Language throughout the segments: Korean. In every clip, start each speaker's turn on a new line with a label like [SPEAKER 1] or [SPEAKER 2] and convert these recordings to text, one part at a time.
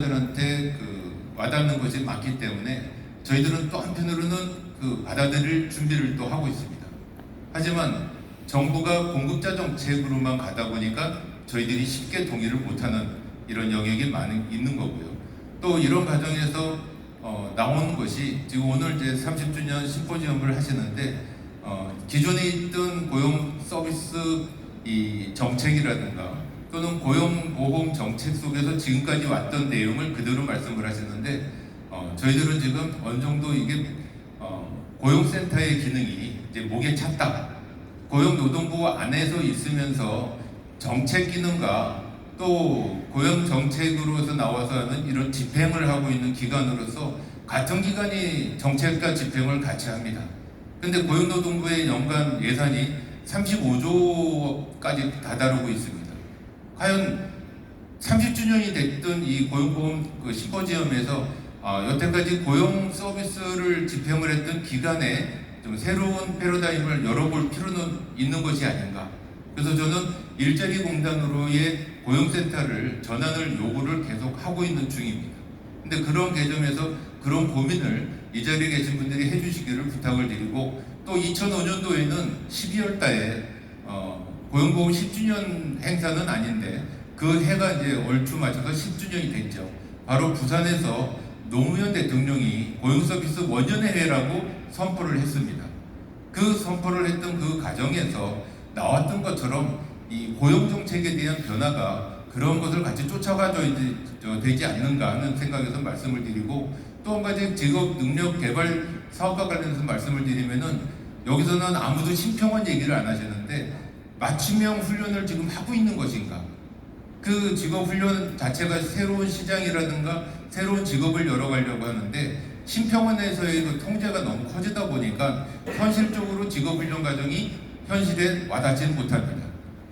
[SPEAKER 1] 들한테 그 와닿는 것이 많기 때문에 저희들은 또 한편으로는 그 받아들일 준비를 또 하고 있습니다. 하지만 정부가 공급자 정책으로만 가다 보니까 저희들이 쉽게 동의를 못하는 이런 영역이 많이 있는 거고요. 또 이런 과정에서 어, 나온 것이 지금 오늘 이제 30주년 심포지엄을 하시는데 어, 기존에 있던 고용 서비스 이 정책이라든가 또는 고용보험 정책 속에서 지금까지 왔던 내용을 그대로 말씀을 하시는데 어, 저희들은 지금 어느 정도 이게 어, 고용센터의 기능이 이제 목에 찼다. 고용노동부 안에서 있으면서 정책 기능과 또 고용 정책으로서 나와서 하는 이런 집행을 하고 있는 기관으로서 같은 기관이 정책과 집행을 같이 합니다. 근데 고용노동부의 연간 예산이 35조까지 다다르고 있습니다. 과연 30주년이 됐던 이 고용보험 그 심포지엄에서 아, 여태까지 고용 서비스를 집행을 했던 기관에 좀 새로운 패러다임을 열어볼 필요는 있는 것이 아닌가. 그래서 저는 일자리 공단으로의 고용센터를 전환을 요구를 계속 하고 있는 중입니다. 근데 그런 개념에서 그런 고민을 이 자리에 계신 분들이 해주시기를 부탁을 드리고 또 2005년도에는 12월 달에 어, 고용보험 10주년 행사는 아닌데 그 해가 이제 얼추 맞춰서 10주년이 됐죠. 바로 부산에서 노무현 대통령이 고용서비스 원년의 해라고 선포를 했습니다. 그 선포를 했던 그 과정에서 나왔던 것처럼 이 고용 정책에 대한 변화가 그런 것을 같이 저- 되지 않는가 하는 생각에서 말씀을 드리고 또 한 가지 직업 능력 개발 사업과 관련해서 말씀을 드리면은 여기서는 아무도 심평원 얘기를 안 하시는데 맞춤형 훈련을 지금 하고 있는 것인가? 그 직업 훈련 자체가 새로운 시장이라든가 새로운 직업을 열어가려고 하는데 심평원에서의 그 통제가 너무 커지다 보니까 현실적으로 직업 훈련 과정이 현실에 와닿지는 못합니다.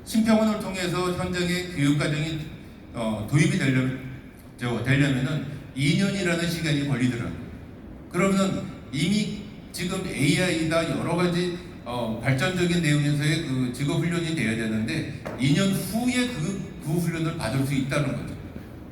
[SPEAKER 1] 심평원을 통해서 현장의 교육 과정이 어, 도입이 되려면 저, 되려면은 2년이라는 시간이 걸리더라고요. 그러면 이미 지금 AI다 여러 가지 어, 발전적인 내용에서의 그 직업 훈련이 돼야 되는데 2년 후에 그, 그 훈련을 받을 수 있다는 거죠.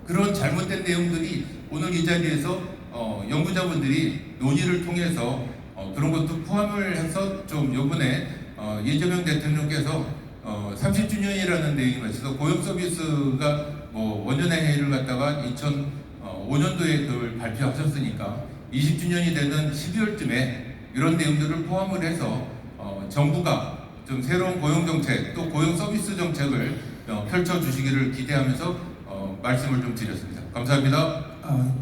[SPEAKER 1] 그런 잘못된 내용들이 오늘 이 자리에서 어, 연구자분들이 논의를 통해서 어, 그런 것도 포함을 해서 좀 요번에 어, 이재명 대통령께서 어, 30주년이라는 내용이 맞춰서 고용 서비스가 뭐 원년의 해를 갖다가 2005년도에 그걸 발표하셨으니까 20주년이 되는 12월쯤에 이런 내용들을 포함을 해서 어, 정부가 좀 새로운 고용 정책 또 고용 서비스 정책을 어, 펼쳐 주시기를 기대하면서 어, 말씀을 좀 드렸습니다. 감사합니다.
[SPEAKER 2] 아,